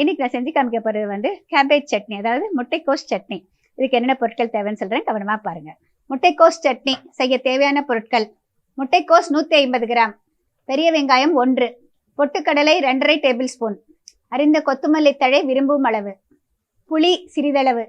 இன்னைக்கு நான் செஞ்சு காமிக்க போகிறது வந்து கேபேஜ் சட்னி அதாவது முட்டைக்கோஸ் சட்னி. இதுக்கு என்னென்ன பொருட்கள் தேவைன்னு சொல்கிறேன் கவனமாக பாருங்கள் முட்டைக்கோஸ் சட்னி செய்ய தேவையான பொருட்கள். முட்டைக்கோஸ் நூற்றி ஐம்பது கிராம். பெரிய வெங்காயம் ஒன்று. பொட்டுக்கடலை ரெண்டரை டேபிள் ஸ்பூன் அரிந்த கொத்தமல்லி தழை விரும்பும் அளவு. புளி சிறிதளவு.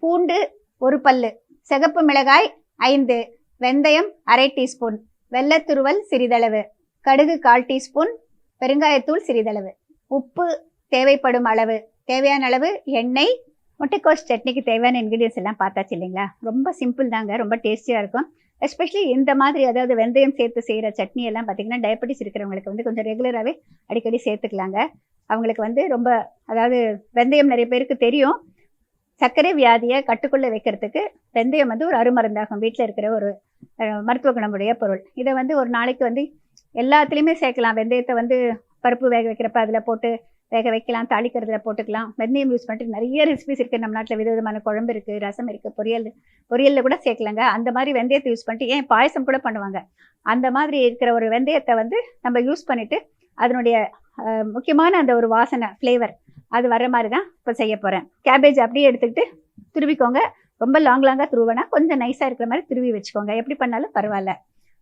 பூண்டு ஒரு பல்லு. சிகப்பு மிளகாய் ஐந்து. வெந்தயம் அரை டீஸ்பூன். வெள்ளத்துருவல் சிறிதளவு. கடுகு கால் டீஸ்பூன். பெருங்காயத்தூள் சிறிதளவு. உப்பு தேவைப்படும் அளவு தேவையான அளவு எண்ணெய் முட்டைக்கோஸ் சட்னிக்கு தேவையான இன்க்ரீடியன்ஸ் எல்லாம் பார்த்தாச்சு இல்லைங்களா? ரொம்ப சிம்பிள் தாங்க ரொம்ப டேஸ்டியாக இருக்கும். எஸ்பெஷலி இந்த மாதிரி அதாவது வெந்தயம் சேர்த்து செய்கிற சட்னி எல்லாம் பார்த்தீங்கன்னா டயபெட்டிஸ் இருக்கிறவங்களுக்கு வந்து கொஞ்சம் ரெகுலராகவே அடிக்கடி சேர்த்துக்கலாங்க. அவங்களுக்கு வந்து ரொம்ப அதாவது வெந்தயம் நிறைய பேருக்கு தெரியும். சர்க்கரை வியாதியை கட்டுக்குள்ளே வைக்கிறதுக்கு வெந்தயம் வந்து ஒரு அருமருந்தாகும். வீட்டில் இருக்கிற ஒரு மருத்துவ குணமுடைய பொருள். இதை வந்து ஒரு நாளைக்கு வந்து எல்லாத்துலேயுமே சேர்க்கலாம். வெந்தயத்தை வந்து பருப்பு வேக வைக்கிறப்ப அதில் போட்டு வேக வைக்கலாம் தாளிக்கிறதுல போட்டுக்கலாம். வெந்தயம் யூஸ் பண்ணிட்டு நிறைய ரெசிபிஸ் இருக்குது நம்ம நாட்டில் விதவிதமான குழம்பு இருக்குது ரசம் இருக்குது பொரியல் பொரியலில் கூட சேர்க்கலாங்க. அந்த மாதிரி வெந்தயத்தை யூஸ் பண்ணிட்டு ஏன் பாயசம் கூட பண்ணுவாங்க. அந்த மாதிரி இருக்கிற ஒரு வெந்தயத்தை வந்து நம்ம யூஸ் பண்ணிட்டு அதனுடைய முக்கியமான அந்த ஒரு வாசனை ஃப்ளேவர் அது வர மாதிரி தான் இப்போ செய்ய போகிறேன் கேபேஜ் அப்படியே எடுத்துக்கிட்டு துருவிக்கோங்க. ரொம்ப லாங் லாங்காக துருவினா கொஞ்சம் நைஸாக இருக்கிற மாதிரி துருவி வச்சுக்கோங்க. எப்படி பண்ணாலும் பரவாயில்ல.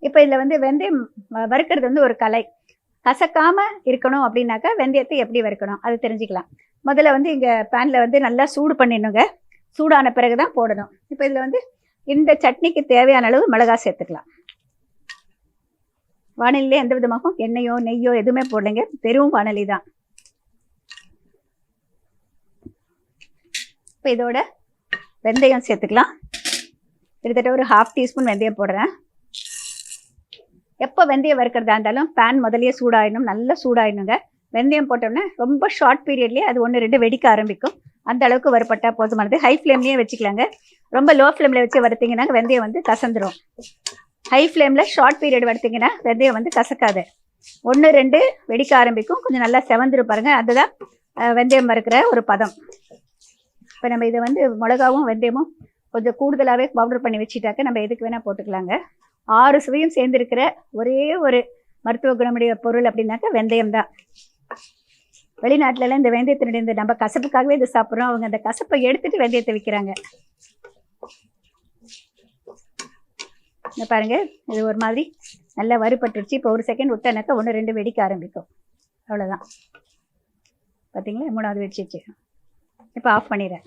இப்போ இதில் வந்து வெந்தயம் வறுக்கிறது வந்து ஒரு கலை. கசக்காம இருக்கணும் அப்படின்னாக்கா வெந்தயத்தை எப்படி வறுக்கணும்? அது தெரிஞ்சுக்கலாம். முதல்ல வந்து இங்கே பேனில் வந்து நல்லா சூடு பண்ணிடணுங்க. சூடான பிறகு தான் போடணும். இப்போ இதில் வந்து இந்த சட்னிக்கு தேவையான அளவு மிளகாய் சேர்த்துக்கலாம். வானிலையிலே எந்த விதமாகவும் எண்ணெயோ நெய்யோ எதுவுமே போடலைங்க. பெரும் வானொலி தான். இப்போ இதோட வெந்தயம் சேர்த்துக்கலாம். கிட்டத்தட்ட ஒரு ஹாஃப் டீஸ்பூன் வெந்தயம் போடுறேன். எப்போ வெந்தயம் வறுக்கிறதா இருந்தாலும் பேன் முதல்லயே சூடாயிடணும் நல்லா சூடாயிடணுங்க வெந்தயம் போட்டோம்னா ரொம்ப ஷார்ட் பீரியட்லேயே அது ஒன்று ரெண்டு வெடிக்க ஆரம்பிக்கும். அந்த அளவுக்கு வறுப்பட்டால் போதுமானது. ஹை ஃப்ளேம்லேயே வச்சுக்கலாங்க. ரொம்ப லோ ஃப்ளேமில் வச்சு வறுத்தீங்கன்னா வெந்தயம் வந்து கசந்துரும். ஹை ஃப்ளேமில் ஷார்ட் பீரியட் வறுத்தீங்கன்னா வெந்தயம் வந்து கசக்காது. ஒன்று ரெண்டு வெடிக்க ஆரம்பிக்கும். கொஞ்சம் நல்லா செவந்துரும் பாருங்க. அதுதான் வெந்தயம் வறுக்கிற ஒரு பதம். இப்போ நம்ம இதை வந்து மிளகாவும் வெந்தயமும் கொஞ்சம் கூடுதலாகவே பவுடர் பண்ணி வச்சுட்டாக்க நம்ம எதுக்கு வேணால் போட்டுக்கலாங்க. ஆறு சுவையும் சேர்ந்திருக்கிற ஒரே ஒரு மருத்துவ குணமுடைய பொருள் அப்படின்னாக்கா வெந்தயம் தான் வெளிநாட்டிலலாம் இந்த வெந்தயத்தினுடைய இந்த நம்ம கசப்புக்காகவே இதை சாப்பிட்றோம். அவங்க அந்த கசப்பை எடுத்துட்டு வெந்தயத்தை விற்கிறாங்க இந்த பாருங்க இது ஒரு மாதிரி நல்லா வறுபட்டுருச்சு. இப்போ ஒரு செகண்ட் விட்டனாக்கா ஒன்று ரெண்டு வெடிக்க ஆரம்பிக்கும். அவ்வளோதான் பார்த்தீங்களா மூணாவது வெடிச்சிச்சு இப்போ ஆஃப் பண்ணிடுறேன்.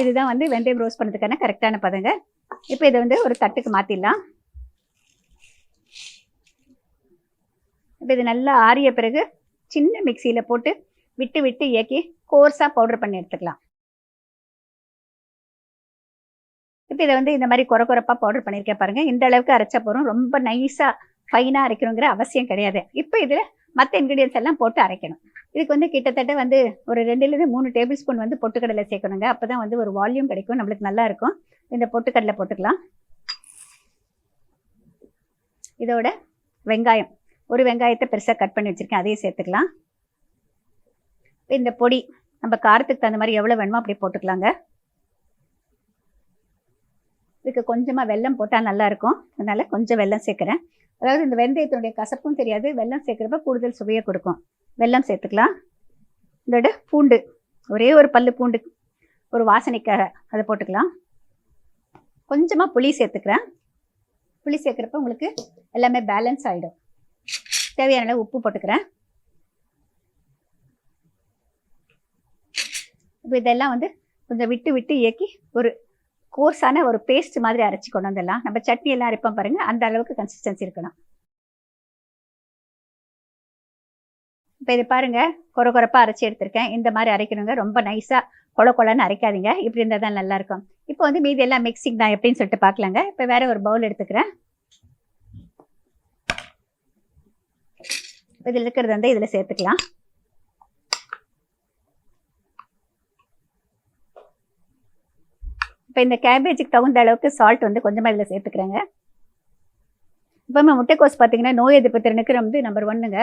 இதுதான் வந்து வெந்தயம் ரோஸ்ட் பண்ணுறதுக்கான கரெக்டான பதங்க. இப்போ இதை வந்து ஒரு தட்டுக்கு மாற்றிடலாம் இப்போ இது நல்லா ஆறிய பிறகு சின்ன மிக்சியில் போட்டு விட்டு விட்டு இயக்கி கோர்ஸாக பவுடர் பண்ணி எடுத்துக்கலாம். இப்போ இதை வந்து இந்த மாதிரி குறை குறைப்பாக பவுடர் பண்ணியிருக்கேன் பாருங்கள் இந்த அளவுக்கு அரைச்சா போகிறோம் ரொம்ப நைஸாக ஃபைனாக அரைக்கணுங்கிற அவசியம் கிடையாது. இப்போ இதில் மற்ற இன்க்ரீடியன்ஸ் எல்லாம் போட்டு அரைக்கணும். இதுக்கு வந்து கிட்டத்தட்ட வந்து ஒரு ரெண்டுலேருந்து மூணு டேபிள் ஸ்பூன் வந்து பொட்டுக்கடலை சேர்க்கணுங்க. அப்போ தான் வந்து ஒரு வால்யூம் கிடைக்கும். நம்மளுக்கு நல்லா இருக்கும். இந்த பொட்டுக்கடலை போட்டுக்கலாம். இதோட வெங்காயம். ஒரு வெங்காயத்தை பெருசாக கட் பண்ணி வச்சுருக்கேன். அதையும் சேர்த்துக்கலாம். இந்த பொடி நம்ம காரத்துக்கு தகுந்த மாதிரி எவ்வளோ வேணுமோ அப்படி போட்டுக்கலாங்க. இதுக்கு கொஞ்சமாக வெல்லம் போட்டால் நல்லா இருக்கும். அதனால கொஞ்சம் வெல்லம் சேர்க்குறேன். அதாவது இந்த வெந்தயத்தினுடைய கசப்பும் தெரியாது வெல்லம் சேர்க்குறப்ப கூடுதல் சுவையை கொடுக்கும். வெல்லம் சேர்த்துக்கலாம். இதோட பூண்டு ஒரே ஒரு பல்லு பூண்டு ஒரு வாசனைக்காக அதை போட்டுக்கலாம். கொஞ்சமாக புளி சேர்த்துக்கிறேன். புளி சேர்க்குறப்ப உங்களுக்கு எல்லாமே பேலன்ஸ் ஆகிடும் தேவையான அளவு உப்பு போட்டுக்கிறேன். இப்போ இதெல்லாம் வந்து கொஞ்சம் விட்டு விட்டு இயக்கி ஒரு கோர்ஸான ஒரு பேஸ்ட் மாதிரி அரைச்சி கொண்டு வந்துடலாம். நம்ம சட்னி எல்லாம் அரைப்போம் பாருங்க. அந்த அளவுக்கு கன்சிஸ்டன்சி இருக்கணும். இப்போ இது பாருங்க. கொர கொரப்பா அரைச்சி எடுத்திருக்கேன். இந்த மாதிரி அரைக்கணுங்க. ரொம்ப நைஸாக கொல கொலன்னு அரைக்காதீங்க. இப்படி இருந்தால் தான் நல்லாயிருக்கும் இப்போ வந்து மீதி எல்லாம் மிக்சிங் தான் எப்படின்னு சொல்லிட்டு பார்க்கலாங்க. இப்போ வேற ஒரு பவுல் எடுத்துக்கிறேன். இதில் இருக்கிறது வந்து இதில் சேர்த்துக்கலாம். இப்போ இந்த கேபேஜுக்கு தகுந்த அளவுக்கு சால்ட் வந்து கொஞ்சமாக இதில் சேர்த்துக்கிறேங்க. இப்போ நம்ம முட்டைக்கோஸ் பார்த்தீங்கன்னா நோய் எதிர்ப்பு திறனுக்கு வந்து நம்பர் ஒன்னுங்க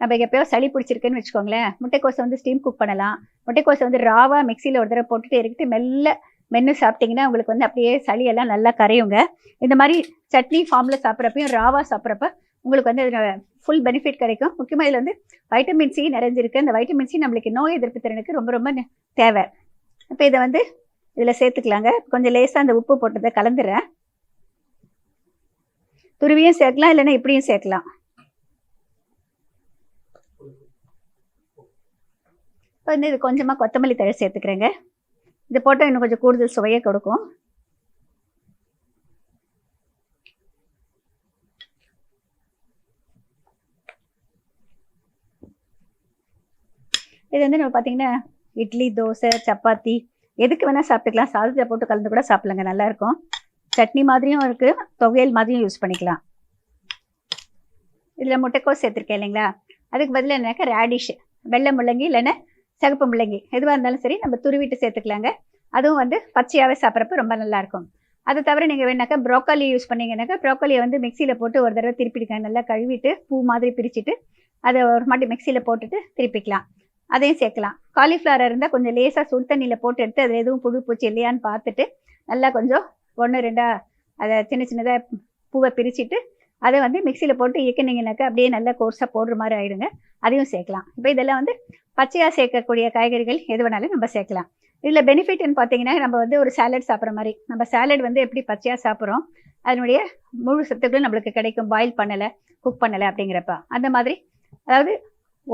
நம்ம எப்பயோ சளி பிடிச்சிருக்குன்னு வச்சுக்கோங்களேன். முட்டைக்கோஸை வந்து ஸ்டீம் குக் பண்ணலாம். முட்டைக்கோஸை வந்து ராவாக மிக்சியில் ஒரு தடவை போட்டுட்டு இறக்கிட்டு மெல்ல மென்று சாப்பிட்டீங்கன்னா உங்களுக்கு வந்து அப்படியே சளி எல்லாம் நல்லா கரையுங்க. இந்த மாதிரி சட்னி ஃபார்மில் சாப்பிட்றப்பையும் ராவாக சாப்பிட்றப்ப உங்களுக்கு வந்து அதில் ஃபுல் பெனிஃபிட் கிடைக்கும். முக்கியமாக இதில் வந்து வைட்டமின் சி நிறைஞ்சிருக்கு. அந்த வைட்டமின் சி நம்மளுக்கு நோய் எதிர்ப்பு திறனுக்கு ரொம்ப ரொம்ப தேவை. இப்போ இதை வந்து இதில் சேர்த்துக்கலாங்க. கொஞ்சம் லேசாக அந்த உப்பு போட்டதை கலந்துறேன். துருவியும் சேர்க்கலாம் இல்லைன்னா இப்படியும் சேர்க்கலாம். இப்போ வந்து இது கொஞ்சமாக கொத்தமல்லி தழை சேர்த்துக்கிறேங்க. இது போட்டால் இன்னும் கொஞ்சம் கூடுதல் சுவையை கொடுக்கும். இது வந்து நம்ம பார்த்தீங்கன்னா இட்லி தோசை சப்பாத்தி எதுக்கு வேணால் சாப்பிட்டுக்கலாம். சாதத்தில் போட்டு கலந்து கூட சாப்பிடலங்க. நல்லா இருக்கும் சட்னி மாதிரியும் இருக்குது துவையல் மாதிரியும் யூஸ் பண்ணிக்கலாம். இதில் முட்டைக்கோஸ் சேர்த்துருக்கேன் இல்லைங்களா? அதுக்கு பதில் என்னக்கா ரேடிஷ் வெள்ளை முள்ளங்கி இல்லைன்னா சிகப்பு முள்ளங்கி. எதுவாக இருந்தாலும் சரி நம்ம துருவிட்டு சேர்த்துக்கலாங்க. அதுவும் வந்து பச்சையாகவே சாப்பிட்றப்ப ரொம்ப நல்லாயிருக்கும். அதை தவிர நீங்கள் வேணாக்கா ப்ரோக்கோலி யூஸ் பண்ணீங்கன்னாக்கா ப்ரோக்கோலியை வந்து மிக்சியில் போட்டு ஒரு தடவை திருப்பிடுங்க. நல்லா கழுவிட்டு பூ மாதிரி பிரிச்சுட்டு அதை ஒரு மாட்டி மிக்சியில் போட்டுட்டு திருப்பிக்கலாம். அதையும் சேர்க்கலாம். காலிஃப்ளவர் இருந்தால் கொஞ்சம் லேசாக சுடு தண்ணியில் போட்டு எடுத்து அதில் எதுவும் புழு பூச்சி இல்லையான்னு பார்த்துட்டு நல்லா கொஞ்சம் ஒன்று ரெண்டாக அதை சின்ன சின்னதாக பூவை பிரிச்சுட்டு அதை வந்து மிக்சியில் போட்டு இயக்கினீங்கனாக்கா அப்படியே நல்லா கோர்ஸாக போடுற மாதிரி ஆயிடுங்க. அதையும் சேர்க்கலாம். இப்போ இதெல்லாம் வந்து பச்சையாக சேர்க்கக்கூடிய காய்கறிகள் எது வேணாலும் நம்ம சேர்க்கலாம். இதில் பெனிஃபிட்னு பார்த்தீங்கன்னா நம்ம வந்து ஒரு சாலட் சாப்பிட்ற மாதிரி. நம்ம சாலட் வந்து எப்படி பச்சையாக சாப்பிட்றோம்? அதனுடைய முழு சத்துக்களும் நம்மளுக்கு கிடைக்கும். பாயில் பண்ணலை குக் பண்ணலை அப்படிங்கிறப்ப. அந்த மாதிரி அதாவது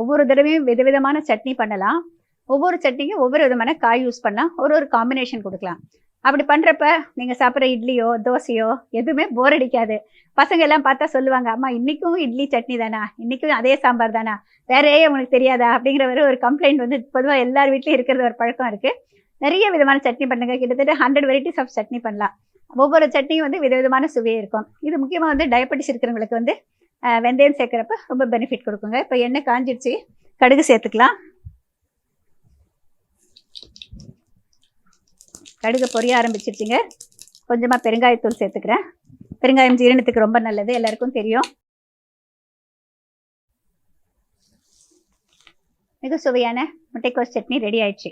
ஒவ்வொரு தடவையும் விதவிதமான சட்னி பண்ணலாம். ஒவ்வொரு சட்னிக்கும் ஒவ்வொரு விதமான காய் யூஸ் பண்ணலாம். ஒரு ஒரு காம்பினேஷன் கொடுக்கலாம். அப்படி பண்ணுறப்ப நீங்கள் சாப்பிட்ற இட்லியோ தோசையோ எதுவுமே போர் அடிக்காது. பசங்க எல்லாம் பார்த்தா சொல்லுவாங்க அம்மா இன்னைக்கும் இட்லி சட்னி தானா? இன்னைக்கும் அதே சாம்பார் தானா? வேறே உனக்கு தெரியாதா? அப்படிங்கிற ஒரு ஒரு கம்ப்ளைண்ட் வந்து பொதுவாக எல்லார் வீட்லையும் இருக்கிறது ஒரு பழக்கம் இருக்குது நிறைய விதமான சட்னி பண்ணுங்க. கிட்டத்தட்ட ஹண்ட்ரட் வெரைட்டிஸ் ஆஃப் சட்னி பண்ணலாம். ஒவ்வொரு சட்னியும் வந்து விதவிதமான சுவையே இருக்கும். இது முக்கியமாக வந்து டயபெட்டிஸ் இருக்கிறவங்களுக்கு வந்து வெந்தயம் சேர்க்குறப்ப ரொம்ப பெனிஃபிட் கொடுக்குங்க. இப்போ எண்ணெய் காஞ்சிடுச்சு கடுகு சேர்த்துக்கலாம். கடுகு பொரிய ஆரம்பிச்சிருச்சுங்க. கொஞ்சமாக பெருங்காயத்தூள் சேர்த்துக்கிறேன். பெருங்காயம் ஜீரணத்துக்கு ரொம்ப நல்லது. எல்லாருக்கும் தெரியும். மிக சுவையான முட்டைக்கோஸ் சட்னி ரெடி ஆயிடுச்சு.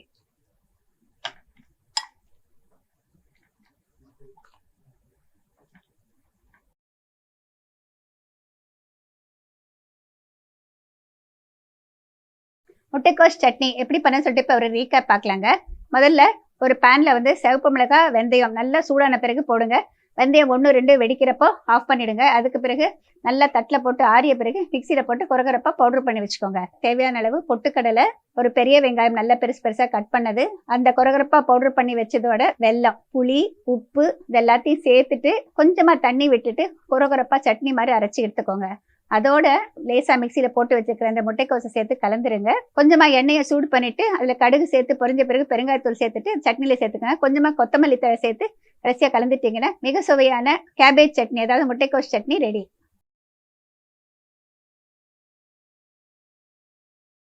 முட்டைக்கோஸ் சட்னி எப்படி பண்ண சொல்லிட்டு இப்போ ஒரு ரீகேப் பார்க்கலாங்க. முதல்ல ஒரு பேனில் வந்து சிவப்பு மிளகாய் வெந்தயம் நல்லா சூடான பிறகு போடுங்க. வெந்தயம் ஒன்று ரெண்டு வெடிக்கிறப்போ ஆஃப் பண்ணிவிடுங்க அதுக்கு பிறகு நல்லா தட்டில் போட்டு ஆறிய பிறகு மிக்சியில் போட்டு குறகுறப்பா பவுடர் பண்ணி வச்சுக்கோங்க. தேவையான அளவு பொட்டுக்கடலை ஒரு பெரிய வெங்காயம் நல்லா பெருசு பெருசாக கட் பண்ணது. அந்த குறகுறப்பாக பவுடர் பண்ணி வச்சதோட வெல்லம் புளி உப்பு இது எல்லாத்தையும் சேர்த்துட்டு கொஞ்சமாக தண்ணி விட்டுட்டு குறகுறப்பாக சட்னி மாதிரி அரைச்சி எடுத்துக்கோங்க. அதோட லேசா மிக்சியில போட்டு வச்சுக்கிற அந்த முட்டைக்கோசை சேர்த்து கலந்துருங்க. கொஞ்சமா எண்ணெயை சூடு பண்ணிட்டு அதுல கடுகு சேர்த்து பொரிஞ்ச பிறகு பெருங்காயத்தூள் சேர்த்துட்டு சட்னியில் சேர்த்துக்கோங்க. கொஞ்சமா கொத்தமல்லி தழை சேர்த்து கடைசியா கலந்துட்டீங்கன்னா மிக சுவையான கேபேஜ் சட்னி அதாவது முட்டைக்கோஸ் சட்னி ரெடி